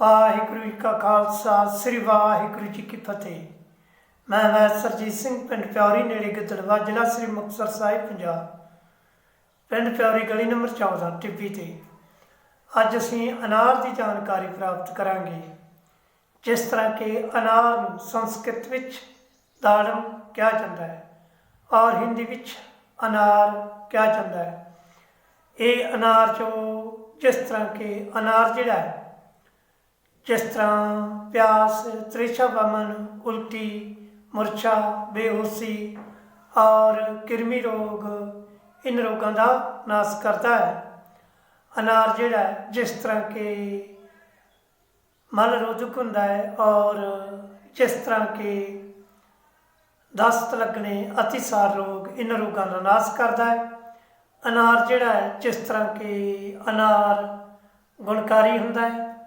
ਵਾਹਿਗੁਰੂ ਜੀ ਕਾ ਖਾਲਸਾ, ਸ੍ਰੀ ਵਾਹਿਗੁਰੂ ਜੀ ਕੀ ਫਤਿਹ। ਮੈਂ ਵੈਸਰਜੀਤ ਸਿੰਘ, ਪਿੰਡ ਪਿਉਰੀ ਨੇੜੇ ਗਿੱਦੜਵਾ, ਜ਼ਿਲ੍ਹਾ ਸ੍ਰੀ ਮੁਕਤਸਰ ਸਾਹਿਬ, ਪੰਜਾਬ। ਪਿੰਡ ਪਿਉਰੀ ਗਲੀ ਨੰਬਰ 14 ਟਿੱਬੀ ਤੇ। ਅੱਜ ਅਸੀਂ ਅਨਾਰ ਦੀ ਜਾਣਕਾਰੀ ਪ੍ਰਾਪਤ ਕਰਾਂਗੇ, ਜਿਸ ਤਰ੍ਹਾਂ ਕਿ ਅਨਾਰ ਨੂੰ ਸੰਸਕ੍ਰਿਤ ਵਿੱਚ ਦਾੜਮ ਕਿਹਾ ਜਾਂਦਾ ਹੈ ਔਰ ਹਿੰਦੀ ਵਿੱਚ ਅਨਾਰ ਕਿਹਾ ਜਾਂਦਾ ਹੈ। ਇਹ ਅਨਾਰ ਜੋ ਜਿਸ ਤਰ੍ਹਾਂ ਕਿ ਅਨਾਰ ਜਿਹੜਾ ਹੈ ਜਿਸ ਤਰ੍ਹਾਂ ਪਿਆਸ, ਤ੍ਰਿਸ਼ਾ ਵਮਨ, ਉਲਟੀ, ਮੁਰਛਾ, ਬੇਹੋਸ਼ੀ ਔਰ ਕਿਰਮੀ ਰੋਗ ਇਨ ਰੋਗਾਂ ਦਾ ਨਾਸ਼ ਕਰਦਾ ਹੈ। ਅਨਾਰ ਜਿਹੜਾ ਜਿਸ ਤਰ੍ਹਾਂ ਕਿ ਮਲ ਰੋਧਕ ਹੁੰਦਾ ਹੈ ਔਰ ਜਿਸ ਤਰ੍ਹਾਂ ਕਿ ਦਸਤ ਲੱਗਣੇ, ਅਤਿਸਾਰ ਰੋਗ ਇਨ ਰੋਗਾਂ ਦਾ ਨਾਸ਼ ਕਰਦਾ ਹੈ। ਅਨਾਰ ਜਿਹੜਾ ਹੈ, ਜਿਸ ਤਰ੍ਹਾਂ ਕਿ ਅਨਾਰ ਗੁਣਕਾਰੀ ਹੁੰਦਾ ਹੈ।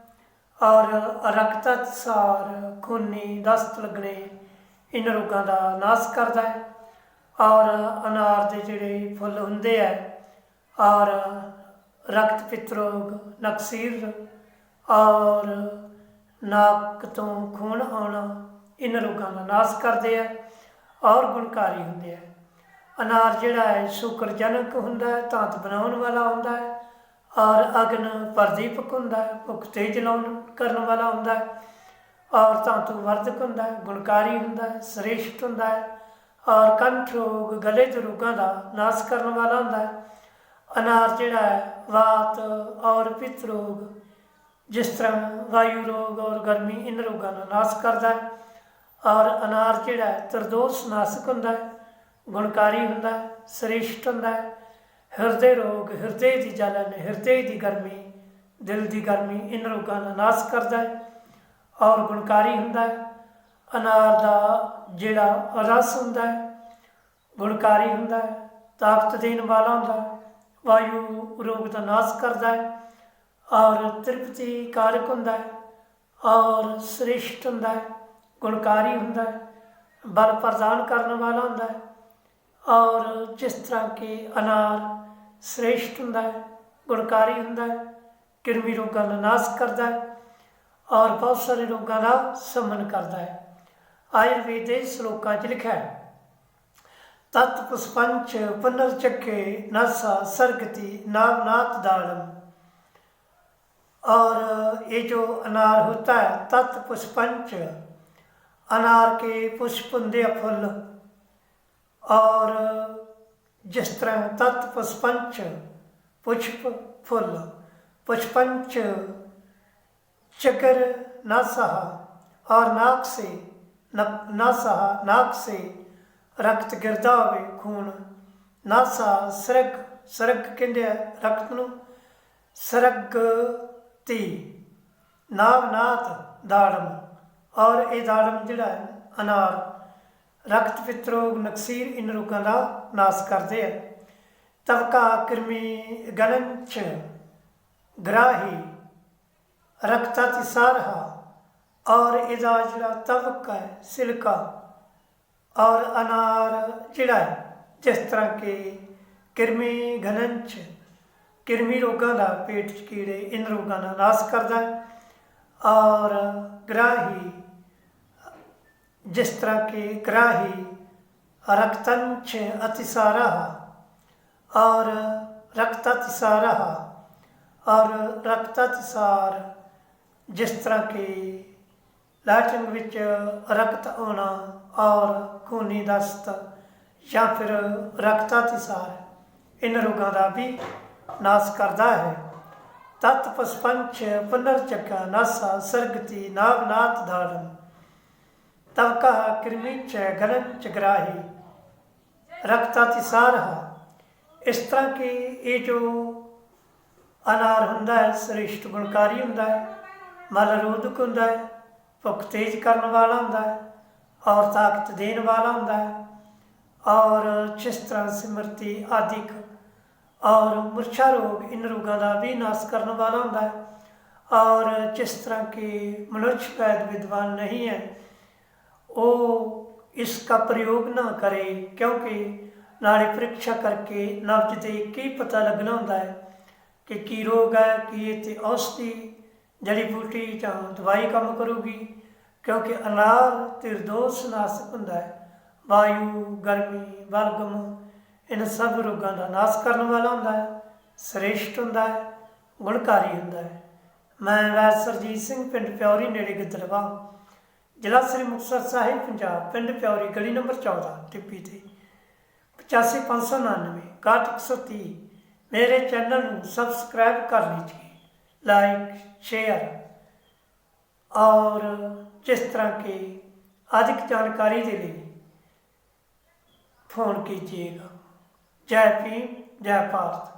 ਔਰ ਰਕਤਸਾਰ ਖੂਨੀ ਦਸਤ ਲੱਗਣੇ ਇਹਨਾਂ ਰੋਗਾਂ ਦਾ ਨਾਸ਼ ਕਰਦਾ ਹੈ। ਔਰ ਅਨਾਰ ਦੇ ਜਿਹੜੇ ਫੁੱਲ ਹੁੰਦੇ ਆ ਔਰ ਰਕਤ ਪਿੱਤ ਰੋਗ ਨਕਸੀਰ, ਔਰ ਨਾਕ ਤੋਂ ਖੂਨ ਆਉਣਾ ਇਹਨਾਂ ਰੋਗਾਂ ਦਾ ਨਾਸ਼ ਕਰਦੇ ਆ ਔਰ ਗੁਣਕਾਰੀ ਹੁੰਦੇ ਆ ਅਨਾਰ ਜਿਹੜਾ ਹੈ ਸ਼ੁਕਰਜਨਕ ਹੁੰਦਾ ਹੈ ਤਾਂਤ ਬਣਾਉਣ ਵਾਲਾ ਹੁੰਦਾ ਹੈ। ਔਰ ਅਗਨ ਪ੍ਰਦੀਪਕ ਹੁੰਦਾ ਹੈ, ਭੁੱਖ ਤੇਜ ਲਾਉਣ ਕਰਨ ਵਾਲਾ ਹੁੰਦਾ ਹੈ। ਔਰ ਤਾਂਤੂ ਵਰਧਕ ਹੁੰਦਾ ਹੈ, ਗੁਣਕਾਰੀ ਹੁੰਦਾ ਹੈ, ਸ੍ਰੇਸ਼ਟ ਹੁੰਦਾ ਹੈ। ਔਰ ਕੰਠ ਰੋਗ, ਗਲੇ ਦੇ ਰੋਗਾਂ ਦਾ ਨਾਸ਼ ਕਰਨ ਵਾਲਾ ਹੁੰਦਾ ਹੈ। ਅਨਾਰ ਜਿਹੜਾ ਹੈ, ਵਾਤ ਔਰ ਪਿੱਤ ਰੋਗ, ਜਿਸ ਤਰ੍ਹਾਂ ਵਾਯੂ ਰੋਗ ਔਰ ਗਰਮੀ, ਇਨ ਰੋਗਾਂ ਦਾ ਨਾਸ਼ ਕਰਦਾ ਹੈ। ਔਰ ਅਨਾਰ ਜਿਹੜਾ ਹੈ, ਤਰਦੋਸ਼ ਨਾਸ਼ਕ ਹੁੰਦਾ ਹੈ, ਗੁਣਕਾਰੀ ਹੁੰਦਾ ਹੈ, ਸ੍ਰੇਸ਼ਟ ਹੁੰਦਾ ਹੈ। ਹਿਰਦੇ ਰੋਗ, ਹਿਰਦੇ ਦੀ ਜਲਨ, ਹਿਰਦੇ ਦੀ ਗਰਮੀ, ਦਿਲ ਦੀ ਗਰਮੀ ਇਹਨਾਂ ਰੋਗਾਂ ਦਾ ਨਾਸ਼ ਕਰਦਾ ਹੈ ਔਰ ਗੁਣਕਾਰੀ ਹੁੰਦਾ ਹੈ। ਅਨਾਰ ਦਾ ਜਿਹੜਾ ਰਸ ਹੁੰਦਾ ਹੈ, ਗੁਣਕਾਰੀ ਹੁੰਦਾ ਹੈ, ਤਾਕਤ ਦੇਣ ਵਾਲਾ ਹੁੰਦਾ ਹੈ, ਵਾਯੂ ਰੋਗ ਦਾ ਨਾਸ਼ ਕਰਦਾ ਹੈ ਔਰ ਤ੍ਰਿਪਤੀ ਕਾਰਕ ਹੁੰਦਾ ਹੈ ਔਰ ਸ੍ਰੇਸ਼ਟ ਹੁੰਦਾ ਹੈ, ਗੁਣਕਾਰੀ ਹੁੰਦਾ ਹੈ, ਬਲ ਪ੍ਰਦਾਨ ਕਰਨ ਵਾਲਾ ਹੁੰਦਾ ਹੈ ਔਰ ਜਿਸ ਤਰ੍ਹਾਂ ਕਿ ਅਨਾਰ ਸ੍ਰੇਸ਼ਟ ਹੁੰਦਾ ਹੈ ਗੁਣਕਾਰੀ ਹੁੰਦਾ ਹੈ ਕਿਰਮੀ ਰੋਗਾਂ ਦਾ ਨਾਸ਼ ਕਰਦਾ ਹੈ ਔਰ ਬਹੁਤ ਸਾਰੇ ਰੋਗਾਂ ਦਾ ਸਮਨ ਕਰਦਾ ਹੈ ਆਯੁਰਵੇਦ ਦੇ ਸ਼ਲੋਕਾਂ 'ਚ ਲਿਖਿਆ ਹੈ ਤਤ ਪੁਸਪੰਚ ਪੁਨਰ ਚੱਕੇ ਨਾਸਾ ਸਰਗਤੀ ਨਾਮਨਾਥ ਦਾੜਮ और ये जो अनार होता है तत् पुष्पंच अनार के पुष्प होंगे फुल और ਜਿਸ ਤਰ੍ਹਾਂ ਤਤ ਪਸਪੰਚ ਪੁਸ਼ਪ ਫੁੱਲ ਪਚਪੰਚ ਚਕਰ ਨਾ ਸਹ ਔਰ ਨਾਕ ਸੇ ਨਾ ਸਹ ਨਾਕ ਸੇ ਰਕਤ ਗਿਰਦਾ ਹੋਵੇ ਖੂਨ ਨਾ ਸਹ ਸਰਗ ਸਰਗ ਕਹਿੰਦੇ ਰਕਤ ਨੂੰ ਸਰਗ ਤੀ ਨਾਵਨਾਥ ਦਾੜਮ ਔਰ ਇਹ ਦਾੜਮ ਜਿਹੜਾ ਹੈ ਅਨਾਰ ਰਕਤ ਪਿਤਰੋਗ ਨਕਸੀਰ ਇਹਨਾਂ ਰੋਗਾਂ ਦਾ ਨਾਸ਼ ਕਰਦੇ ਆ। ਤਵਕਾ ਕਿਰਮੀ ਗਲੰਚ ਗ੍ਰਾਹੀ, ਰਕਤਾ ਤਿਸਾਰਹਾ ਔਰ ਇਹਦਾ ਜਿਹੜਾ ਤਵਕਾ ਹੈ, ਸਿਲਕਾ, ਔਰ ਅਨਾਰ ਜਿਹੜਾ ਹੈ, ਜਿਸ ਤਰ੍ਹਾਂ ਕਿ ਕਿਰਮੀ ਘਨੰਚ ਕਿਰਮੀ ਰੋਗਾਂ ਦਾ ਪੇਟ 'ਚ ਕੀੜੇ ਇਨ ਰੋਗਾਂ ਦਾ ਨਾਸ਼ ਕਰਦਾ ਔਰ ਗ੍ਰਾਹੀ ਜਿਸ ਤਰ੍ਹਾਂ ਕਿ ਗ੍ਰਾਹੀ ਰਕਤੰਚ ਅਤਿਸਾਰਾ ਔਰ ਰਕਤਤਿਸਾਰਾ ਔਰ ਰਕਤਤਿਸਾਰ, ਜਿਸ ਤਰ੍ਹਾਂ ਕਿ ਲਾਟਿਨ ਵਿੱਚ ਰਕਤ ਆਉਣਾ, ਔਰ ਖੂਨੀ ਦਸਤ, ਜਾਂ ਫਿਰ ਰਕਤਾਤਿਸਾਰ, ਇਨ ਰੋਗਾਂ ਦਾ ਵੀ ਨਾਸ਼ ਕਰਦਾ ਹੈ। ਤਤ ਪਸਪੰਚ ਪੁਨਰ ਚੱਕਾ ਨਾਸਾ ਸਰਗਤੀ ਨਾਵਨਾਥ ਧਾਰਨ। ਤਵ ਕਹ ਕਿਰਮੀ ਚ ਗਲਨ ਚ ਗ੍ਰਾਹੀ ਰਕਤਾਤਿਸਾਰ ਇਸ ਤਰ੍ਹਾਂ ਕਿ ਇਹ ਜੋ ਅਨਾਰ ਹੁੰਦਾ ਹੈ, ਸ੍ਰਿਸ਼ਟ ਗੁਣਕਾਰੀ ਹੁੰਦਾ ਹੈ, ਮਲ ਰੋਧਕ ਹੁੰਦਾ ਹੈ, ਭੁੱਖ ਤੇਜ਼ ਕਰਨ ਵਾਲਾ ਹੁੰਦਾ ਹੈ, ਔਰ ਤਾਕਤ ਦੇਣ ਵਾਲਾ ਹੁੰਦਾ ਹੈ, ਔਰ ਜਿਸ ਤਰ੍ਹਾਂ ਸਿਮਰਤੀ ਆਦਿਕ, ਔਰ ਮੁਰਛਾ ਰੋਗ ਇਨ ਰੋਗਾਂ ਦਾ ਵੀ ਨਾਸ਼ ਕਰਨ ਵਾਲਾ ਹੁੰਦਾ ਹੈ, ਔਰ ਜਿਸ ਤਰ੍ਹਾਂ ਕਿ ਮਨੁੱਖ ਵੈਦ ਵਿਦਵਾਨ ਨਹੀਂ ਹੈ ਉਹ ਇਸ ਦਾ ਪ੍ਰਯੋਗ ਨਾ ਕਰੇ, ਕਿਉਂਕਿ ਨਾੜੀ ਪ੍ਰੀਖਿਆ ਕਰਕੇ ਨਬਜ 'ਤੇ ਕੀ ਪਤਾ ਲੱਗਣਾ ਹੁੰਦਾ ਹੈ ਕਿ ਕੀ ਰੋਗ ਹੈ, ਕੀ ਇਹ ਤੇ ਔਸ਼ਧੀ ਜੜੀ ਬੂਟੀ ਜਾਂ ਦਵਾਈ ਕੰਮ ਕਰੂਗੀ, ਕਿਉਂਕਿ ਅਨਾਰ ਤਿਰਦੋਸ ਨਾਸ਼ਕ ਹੁੰਦਾ ਹੈ। ਵਾਯੂ, ਗਰਮੀ, ਵਰਗਮ ਇਹਨਾਂ ਸਭ ਰੋਗਾਂ ਦਾ ਨਾਸ਼ ਕਰਨ ਵਾਲਾ ਹੁੰਦਾ ਹੈ, ਸ੍ਰੇਸ਼ਟ ਹੁੰਦਾ ਹੈ, ਗੁਣਕਾਰੀ ਹੁੰਦਾ ਹੈ। ਮੈਂ ਵੈਦ ਸਰਜੀਤ ਸਿੰਘ, ਪਿੰਡ ਪਿਉਰੀ ਨੇੜੇ ਗਿੱਦੜਵਾ जिला श्री मुक्तसर साहिब, पंजाब, पिंड प्यौरी गली नंबर चौदह, टिप्पी थे पचासी पाँच सौ उन्नवे काट एक सौ तीह। मेरे चैनल में सबसक्राइब कर लीजिए। Like, share. और जिस तरह के अधिक जानकारी के फ़ोन कीजिएगा। जय भीम, जय भारत।